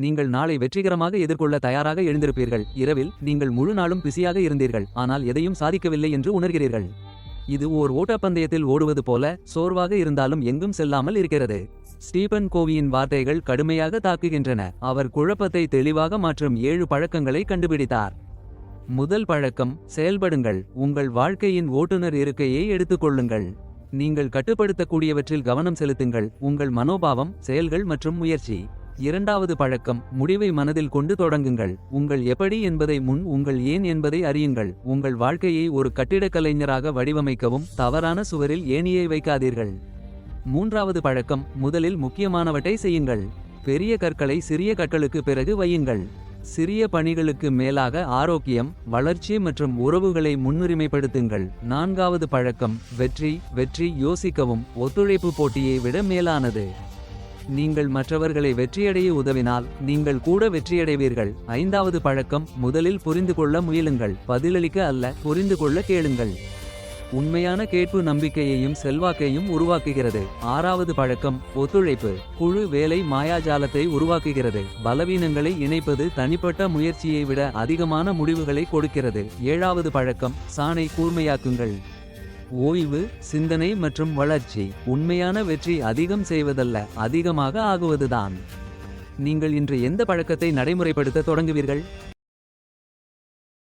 நீங்கள் நாளை வெற்றிகரமாக எதிர்கொள்ள தயாராக எழுந்திருப்பீர்கள். இரவில் நீங்கள் முழு நாளும் பிஸியாக இருந்தீர்கள். ஆனால் எதையும் சாதிக்கவில்லை என்று உணர்கிறீர்கள். இது ஓர் ஓட்டப்பந்தயத்தில் ஓடுவது போல சோர்வாக இருந்தாலும் எங்கும் செல்லாமல் இருக்கிறது. ஸ்டீபன் கோவியின் வார்த்தைகள் கடுமையாக தாக்குகின்றன. அவர் குழப்பத்தை தெளிவாக மாற்றும் ஏழு பழக்கங்களை கண்டுபிடித்தார். முதல் பழக்கம் செயல்படுங்கள். உங்கள் வாழ்க்கையின் ஓட்டுநர் இருக்கையை எடுத்துக்கொள்ளுங்கள் நீங்கள் கட்டுப்படுத்தக்கூடியவற்றில் கவனம் செலுத்துங்கள். உங்கள் மனோபாவம் செயல்கள் மற்றும் முயற்சி. இரண்டாவது பழக்கம் முடிவை மனதில் கொண்டு தொடங்குங்கள். உங்கள் எப்படி என்பதை முன் உங்கள் ஏன் என்பதை அறியுங்கள். உங்கள் வாழ்க்கையை ஒரு கட்டிடக் கலைஞராக வடிவமைக்கவும் தவறான சுவரில் ஏணியை வைக்காதீர்கள். மூன்றாவது பழக்கம் முதலில் முக்கியமானவற்றை செய்யுங்கள். பெரிய கற்களை சிறிய கற்களுக்கு பிறகு வையுங்கள். சிறிய பணிகளுக்கு மேலாக ஆரோக்கியம் வளர்ச்சி மற்றும் உறவுகளை முன்னுரிமைப்படுத்துங்கள். நான்காவது பழக்கம் வெற்றி வெற்றி யோசிக்கவும் ஒத்துழைப்பு போட்டியை விட மேலானது. நீங்கள் மற்றவர்களை வெற்றியடைய உதவினால் நீங்கள் கூட வெற்றியடைவீர்கள். ஐந்தாவது பழக்கம் முதலில் புரிந்து கொள்ள முயலுங்கள். பதிலளிக்க அல்ல புரிந்து கொள்ள கேளுங்கள். உண்மையான கேட்பு நம்பிக்கையையும் செல்வாக்கையும் உருவாக்குகிறது. ஆறாவது பழக்கம் ஒத்துழைப்பு. குழு வேலை மாயாஜாலத்தை உருவாக்குகிறது. பலவீனங்களை இணைப்பது தனிப்பட்ட முயற்சியை விட அதிகமான முடிவுகளை கொடுக்கிறது. ஏழாவது பழக்கம் சாணை கூர்மையாக்குங்கள். ஓய்வு சிந்தனை மற்றும் வளர்ச்சி உண்மையான வெற்றி அதிகம் செய்வதல்ல அதிகமாக ஆகுவதுதான். நீங்கள் இன்று எந்த பழக்கத்தை நடைமுறைப்படுத்த தொடங்குவீர்கள்?